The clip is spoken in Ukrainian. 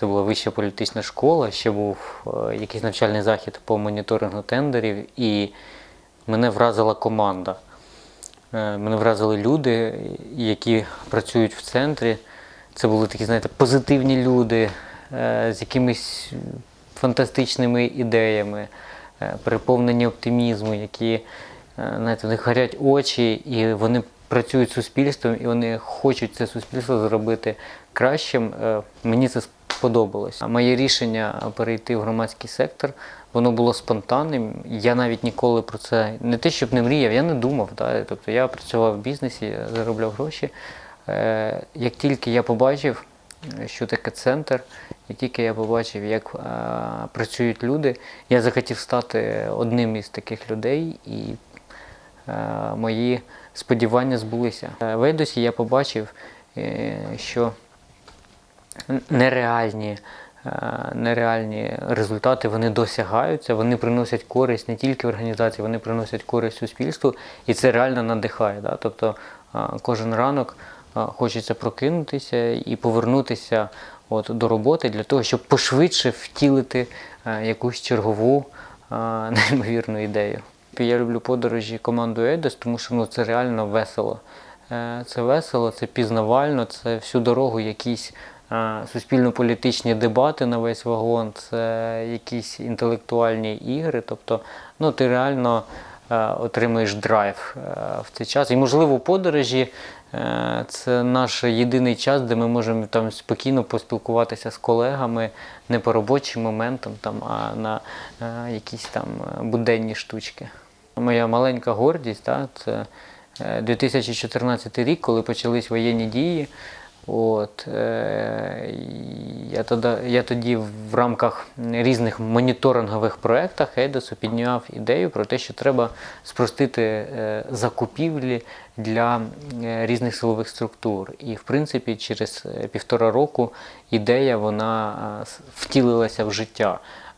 Це була вища політична школа, ще був е, якийсь навчальний захід по моніторингу тендерів, і мене вразила команда. Е, Мене вразили люди, які працюють в центрі. Це були такі, знаєте, позитивні люди е, з якимись фантастичними ідеями, переповнені оптимізму, які знаєте, в них горять очі, і вони працюють з суспільством, і вони хочуть це суспільство зробити кращим. Мені це сподобалось. Моє рішення перейти в громадський сектор, воно було спонтанним. Я навіть ніколи про це не те, щоб не мріяв, я не думав. Да? Тобто я працював в бізнесі, заробляв гроші. Е, Як тільки я побачив, що таке центр, як тільки я побачив, як е, працюють люди, я захотів стати одним із таких людей, і е, мої сподівання збулися. В Ейдосі я побачив, що нереальні, е, нереальні результати вони досягаються, вони приносять користь не тільки організації, вони приносять користь суспільству, і це реально надихає. Да? Тобто е, кожен ранок е, хочеться прокинутися і повернутися от, до роботи для того, щоб пошвидше втілити якусь чергову неймовірну ідею. Я люблю подорожі командою Ейдос, тому що ну, це реально весело. Це весело, це пізнавально, це всю дорогу якісь суспільно-політичні дебати на весь вагон, це якісь інтелектуальні ігри. Тобто, ну, ти реально е, отримуєш драйв е, в цей час. І, можливо, подорожі е, це наш єдиний час, де ми можемо там спокійно поспілкуватися з колегами не по робочим моментам, там, а на якісь там буденні штучки. Моя маленька гордість да, це е, 2014 рік, коли почались воєнні дії. От, е, я, тоді, я тоді в рамках різних моніторингових проєктів Ейдосу підняв ідею про те, що треба спростити е, закупівлі для е, різних силових структур. І, в принципі, через е, півтора року ідея вона е, втілилася в життя.